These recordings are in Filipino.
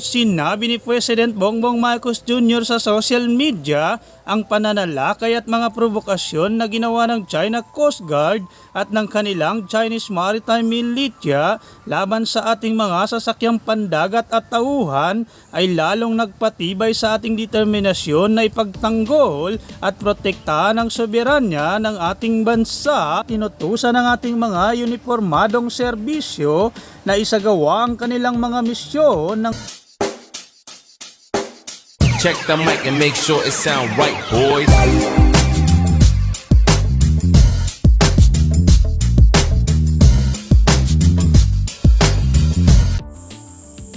Sinabi ni President Bongbong Marcos Jr. sa social media ang pananalakay at mga provokasyon na ginawa ng China Coast Guard at ng kanilang Chinese Maritime Militia laban sa ating mga sasakyang pandagat at tauhan ay lalong nagpatibay sa ating determinasyon na ipagtanggol at protektahan ang soberanya ng ating bansa. Tinutusan ng ating mga uniformadong serbisyo na isagawa ang kanilang mga misyon ng Check the mic and make sure it sound right, boys.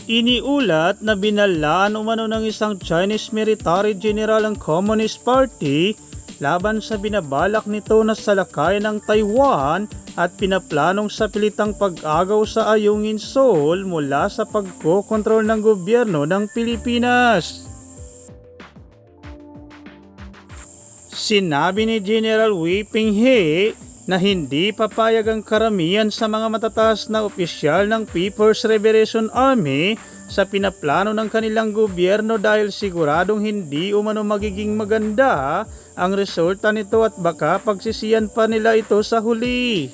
Iniulat na binalaan umano ng isang Chinese military general ang Communist Party laban sa binabalak nito na salakayan ng Taiwan at pinaplanong sa pilitang pag-agaw sa Ayungin Seoul mula sa pagkokontrol ng gobyerno ng Pilipinas. Sinabi ni General Wei Pinghe na hindi papayag ang karamihan sa mga matataas na opisyal ng People's Liberation Army sa pinaplano ng kanilang gobyerno dahil siguradong hindi umano magiging maganda ang resulta nito at baka pagsisiyan pa nila ito sa huli.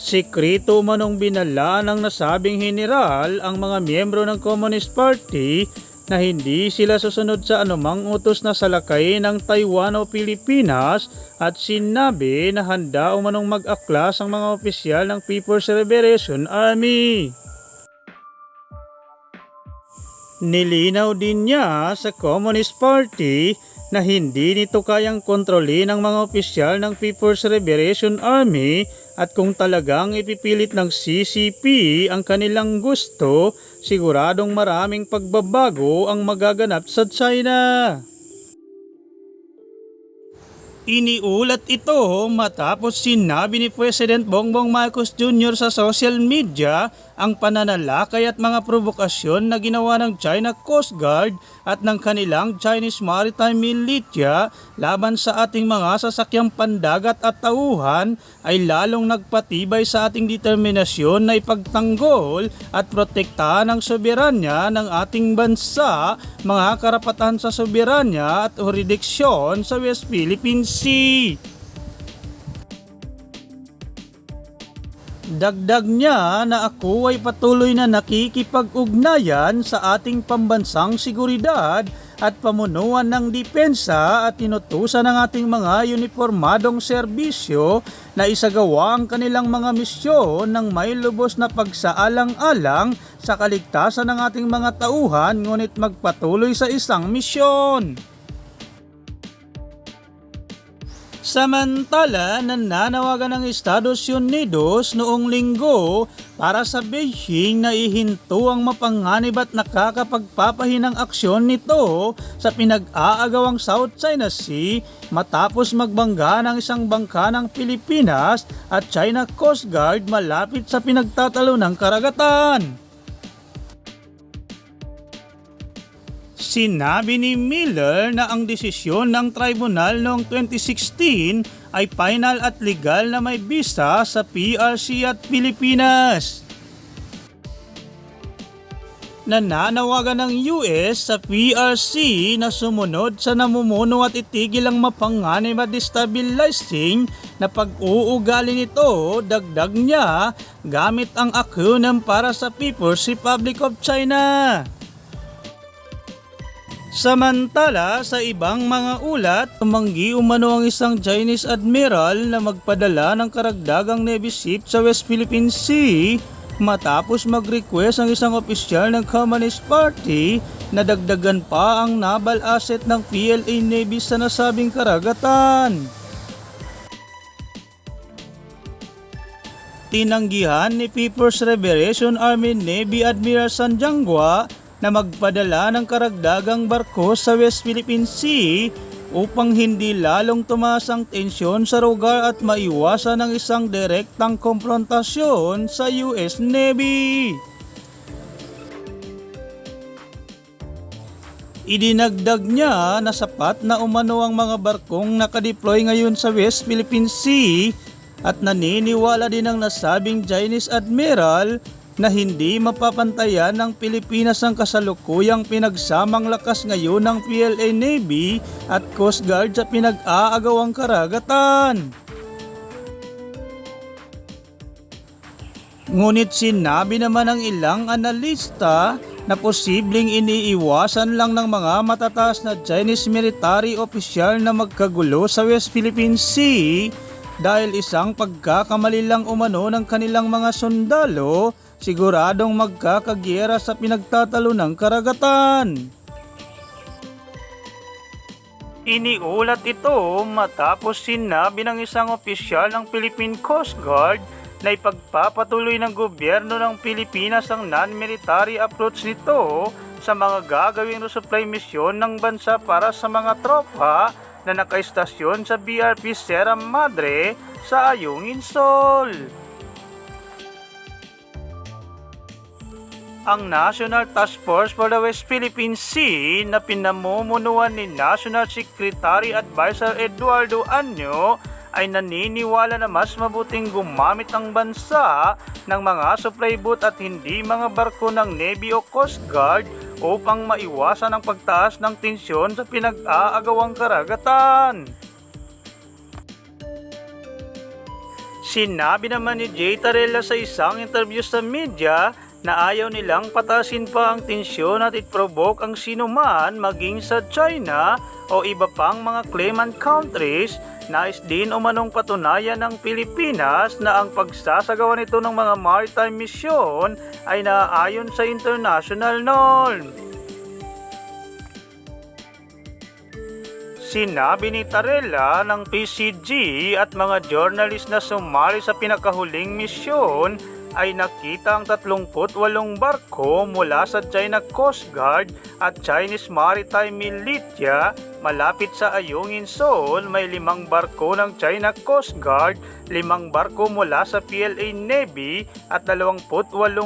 Sikreto manong binala ng nasabing general ang mga miyembro ng Communist Party na hindi sila susunod sa anumang utos na salakay ng Taiwan o Pilipinas at sinabi na handa umanong mag-aklas ang mga opisyal ng People's Liberation Army. Nilinaw din niya sa Communist Party na hindi nito kayang kontrolin ng mga opisyal ng People's Liberation Army at kung talagang ipipilit ng CCP ang kanilang gusto, siguradong maraming pagbabago ang magaganap sa China. Iniulat ito matapos sinabi ni President Bongbong Marcos Jr. sa social media ang pananalakay at mga provokasyon na ginawa ng China Coast Guard at ng kanilang Chinese Maritime Militia laban sa ating mga sasakyang pandagat at tauhan ay lalong nagpatibay sa ating determinasyon na ipagtanggol at protektahan ang soberanya ng ating bansa, mga karapatan sa soberanya at jurisdiksyon sa West Philippine Sea. Dagdag niya na ako ay patuloy na nakikipag-ugnayan sa ating pambansang seguridad at pamunuan ng depensa at tinutusan ng ating mga uniformadong serbisyo na isagawa ang kanilang mga misyon ng may lubos na pagsaalang-alang sa kaligtasan ng ating mga tauhan ngunit magpatuloy sa isang misyon. Samantala, nananawagan ng Estados Unidos noong linggo para sa Beijing na ihinto ang mapanganib at nakakapagpapahinang aksyon nito sa pinag-aagawang South China Sea matapos magbangga ng isang bangka ng Pilipinas at China Coast Guard malapit sa pinagtatalo ng karagatan. Sinabi ni Miller na ang desisyon ng tribunal noong 2016 ay final at legal na may bisa sa PRC at Pilipinas. Nananawagan ng US sa PRC na sumunod sa namumuno at itigil ang mapanganib at destabilizing na pag-uugali nito, dagdag niya, gamit ang acronym para sa People's Republic of China. Samantala, sa ibang mga ulat, tumanggi umano ang isang Chinese admiral na magpadala ng karagdagang Navy ship sa West Philippine Sea matapos mag-request ang isang opisyal ng Communist Party na dagdagan pa ang naval asset ng PLA Navy sa nasabing karagatan. Tinanggihan ni People's Liberation Army Navy Admiral Sanjangwa na magpadala ng karagdagang barko sa West Philippine Sea upang hindi lalong tumaas ang tensyon sa lugar at maiwasan ang isang direktang komprontasyon sa US Navy. Idinagdag niya na sapat na umano ang mga barkong nakadeploy ngayon sa West Philippine Sea at naniniwala din ang nasabing Chinese Admiral na hindi mapapantayan ng Pilipinas ang kasalukuyang pinagsamang lakas ngayon ng PLA Navy at Coast Guard sa pinag-aagawang karagatan. Ngunit sinabi naman ng ilang analista na posibleng iniiwasan lang ng mga matataas na Chinese military official na magkagulo sa West Philippine Sea dahil isang pagkakamali lang umano ng kanilang mga sundalo siguradong magkakagyera sa pinagtatalo ng karagatan. Iniulat ito matapos sinabi ng isang opisyal ng Philippine Coast Guard na ipagpapatuloy ng gobyerno ng Pilipinas ang non-military approach nito sa mga gagawing resupply mission ng bansa para sa mga tropa na nakaistasyon sa BRP Sierra Madre sa Ayungin Sol. Ang National Task Force for the West Philippine Sea na pinamumunuan ni National Secretary Advisor Eduardo Anyo ay naniniwala na mas mabuting gumamit ang bansa ng mga supply boat at hindi mga barko ng Navy o Coast Guard upang maiwasan ang pagtaas ng tensyon sa pinag-aagawang karagatan. Sinabi naman ni Jay Tarella sa isang interview sa media na ayaw nilang patasin pa ang tensyon at i-provoke ang sinuman maging sa China o iba pang mga claimant countries nais din umanong patunayan ng Pilipinas na ang pagsasagawa nito ng mga maritime mission ay naaayon sa international norm. Sinabi ni Tarella ng PCG at mga journalist na sumali sa pinakahuling misyon ay nakita ang 38 barko mula sa China Coast Guard at Chinese Maritime Militia malapit sa Ayungin Seoul may limang barko ng China Coast Guard, limang barko mula sa PLA Navy at 28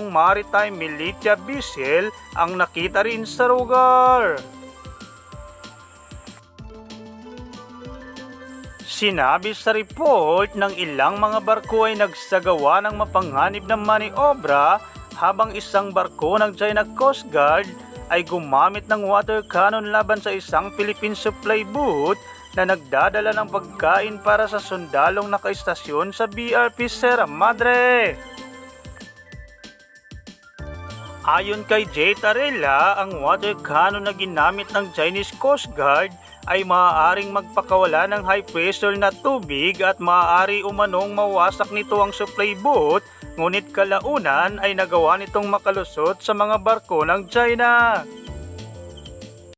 Maritime Militia vessel ang nakita rin sa lugar. Sinabi sa report ng ilang mga barko ay nagsagawa ng mapanganib na maniobra habang isang barko ng China Coast Guard ay gumamit ng water cannon laban sa isang Philippine supply boat na nagdadala ng pagkain para sa sundalong nakaistasyon sa BRP Sierra Madre. Ayon kay Jay Tarella, ang water cannon na ginamit ng Chinese Coast Guard ay maaaring magpakawala ng high pressure na tubig at maaari umanong mawasak nito ang supply boat ngunit kalaunan ay nagawa nitong makalusot sa mga barko ng China.